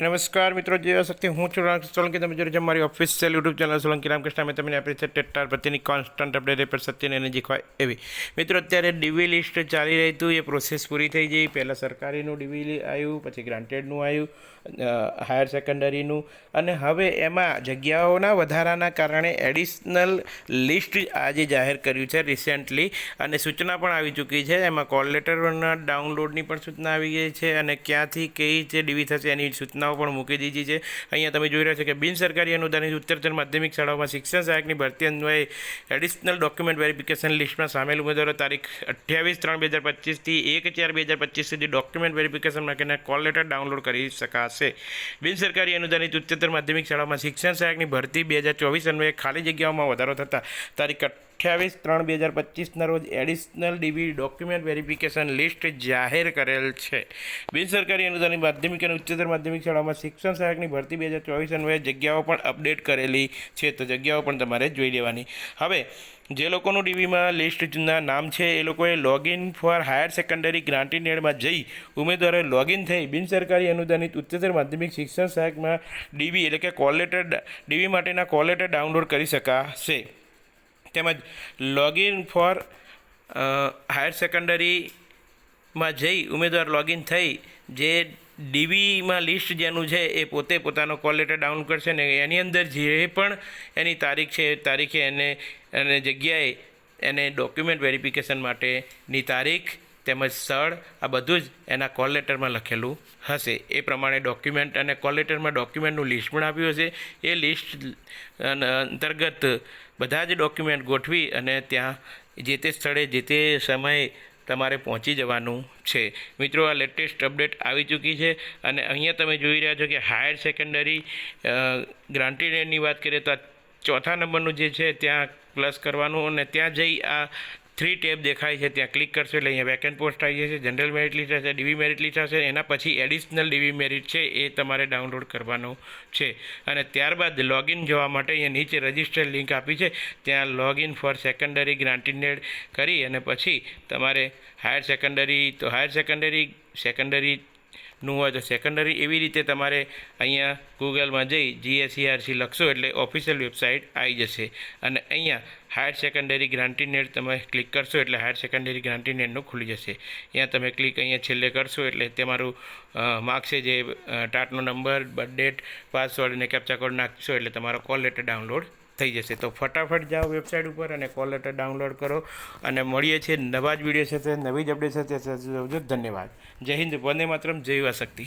નમસ્કાર મિત્રો જે શક્તિ. હું છું સોલંકી. તમે જોડે મારી official YouTube channel Solanki Ramkrishna. મેં તમને આપી છે ટેટાર પ્રત્યેની કોન્સ્ટન્ટ અપડેટ પર સત્યને એનર્જી જીખવાય એવી. મિત્રો, અત્યારે ડીવી લિસ્ટ ચાલી રહી હતું. એ પ્રોસેસ પૂરી થઈ ગઈ. પહેલાં સરકારીનું ડીવી આવ્યું, પછી ગ્રાન્ટેડનું આવ્યું હાયર સેકન્ડરીનું અને હવે એમાં જગ્યાઓના વધારાના કારણે એડિશનલ લિસ્ટ આજે જાહેર કર્યું છે રિસેન્ટલી અને સૂચના પણ આવી ચૂકી છે. એમાં કોલ લેટરના ડાઉનલોડની પણ સૂચના આવી ગઈ છે. અને ક્યાંથી કઈ રીતે ડીવી થશે એની સૂચનાઓ પણ મૂકી દીધી છે. અહીંયા તમે જોઈ રહ્યા છો કે બિન સરકારી અનુદાનિત ઉત્તરતર માધ્યમિક શાળાઓમાં શિક્ષણ સહાયકની ભરતી અન્વયે એડિશનલ ડોક્યુમેન્ટ વેરિફિકેશન લિસ્ટમાં સામેલ ઉમેદવારો તારીખ અઠ્યાવીસ ત્રણ બે હજાર પચીસથી એક ચાર બે હજાર પચીસ સુધી ડોક્યુમેન્ટ વેરિફિકેશન માટેના કોલ લેટર ડાઉનલોડ કરી શકાશે. બિન સરકારી અનુદાનિત ઉચ્ચતર માધ્યમિક શાળામાં શિક્ષણ સહાયકની ભરતી બે હજાર ચોવીસ અન્વયે ખાલી જગ્યાઓમાં વધારો થતાં. તારીખ અઠ્યાવીસ ત્રણ બે હજાર પચીસના રોજ additional DB document verification list જાહેર કરેલ છે. બિન સરકારી અનુદાનિત માધ્યમિક અને ઉચ્ચતર માધ્યમિક શાળામાં શિક્ષણ સહાયકની ભરતી બે હજાર ચોવીસ અન્વયે જગ્યાઓ પણ અપડેટ કરેલી છે. તો જગ્યાઓ પણ તમારે જોઈ લેવાની. હવે, જે લોકોનું ડીવીમાં લિસ્ટના નામ છે, એ લોકોએ લોગિન ફોર હાયર સેકન્ડરી ગ્રાન્ટીનેડમાં જઈ ઉમેદવારોએ લોગિન થઈ બિનસરકારી અનુદાનિત ઉચ્ચતર માધ્યમિક શિક્ષણ સહાયકમાં ડીવી એટલે કે કોલેટર ડીવી માટેના કોલેટર ડાઉનલોડ કરી શકાશે. તેમજ લોગિન ફોર હાયર સેકન્ડરીમાં જઈ ઉમેદવાર લોગિન થઈ જે ડીવીમાં લિસ્ટ જેનું છે એ પોતે પોતાનો કોલ લેટર ડાઉન કરશે ને એની અંદર જે પણ એની તારીખ છે એ તારીખે એને એને જગ્યાએ એને ડોક્યુમેન્ટ વેરિફિકેશન માટેની તારીખ તેમજ સ્થળ આ બધું જ એના કોલ લેટરમાં લખેલું હશે. એ પ્રમાણે ડોક્યુમેન્ટ અને કોલ લેટરમાં ડોક્યુમેન્ટનું લિસ્ટ પણ આપ્યું હશે. એ લિસ્ટ અંતર્ગત બધા જ ડોક્યુમેન્ટ ગોઠવી અને ત્યાં જે તે સ્થળે, જે તે સમયે તમારે પહોંચી જવાનું છે. મિત્રો, આ લેટેસ્ટ અપડેટ આવી ચૂકી છે અને અહીંયા તમે જોઈ રહ્યા છો કે હાયર સેકન્ડરી ગ્રાન્ટેડની વાત કરીએ તો આ ચોથા નંબરનું જે છે, ત્યાં પ્લસ કરવાનું અને ત્યાં જઈ આ થ્રી ટેબ દેખાય છે, ત્યાં ક્લિક કરશો એટલે અહીંયા વેકેન્ટ પોસ્ટ આવી જશે જનરલ મેરિટ લિસ્ટ હશે ડીવી મેરિટ લિસ્ટ હશે એના પછી એડિશનલ ડીવી મેરિટ છે, એ તમારે ડાઉનલોડ કરવાનું છે. અને ત્યારબાદ લોગિન જોવા માટે અહીંયા નીચે રજિસ્ટર લિંક આપી છે, ત્યાં લોગિન ફોર સેકન્ડરી ગ્રાન્ટેડ કરી, અને પછી તમારે હાયર સેકન્ડરી તો હાયર સેકન્ડરી સેકન્ડરી નું હોય તો સેકન્ડરી એવી રીતે તમારે અહીંયા ગૂગલમાં જઈ જીએસસીઆરસી લખશો એટલે ઓફિશિયલ વેબસાઇટ આવી જશે. અને અહીંયા higher secondary grant in aid તમે ક્લિક કરશો એટલે હાયર સેકન્ડરી ગ્રાન્ટી નેટનું ખુલી જશે. અહીંયા તમે ક્લિક અહીંયા છેલ્લે કરશો એટલે તમારું માર્કશે જે ટાટનો નંબર બર્થ ડેટ પાસવર્ડ અને કેપ્ચા કોડ નાખશો એટલે તમારો કોલ લેટર ડાઉનલોડ થઈ જશે. તો ફટાફટ જાઓ વેબસાઇટ ઉપર અને કોલ લેટર ડાઉનલોડ કરો અને મળીએ છીએ નવા જ વીડિયો સાથે, નવી જ અપડેટ સાથે. ધન્યવાદ. જય હિન્દ. વંદે માત્રમ. જય શક્તિ.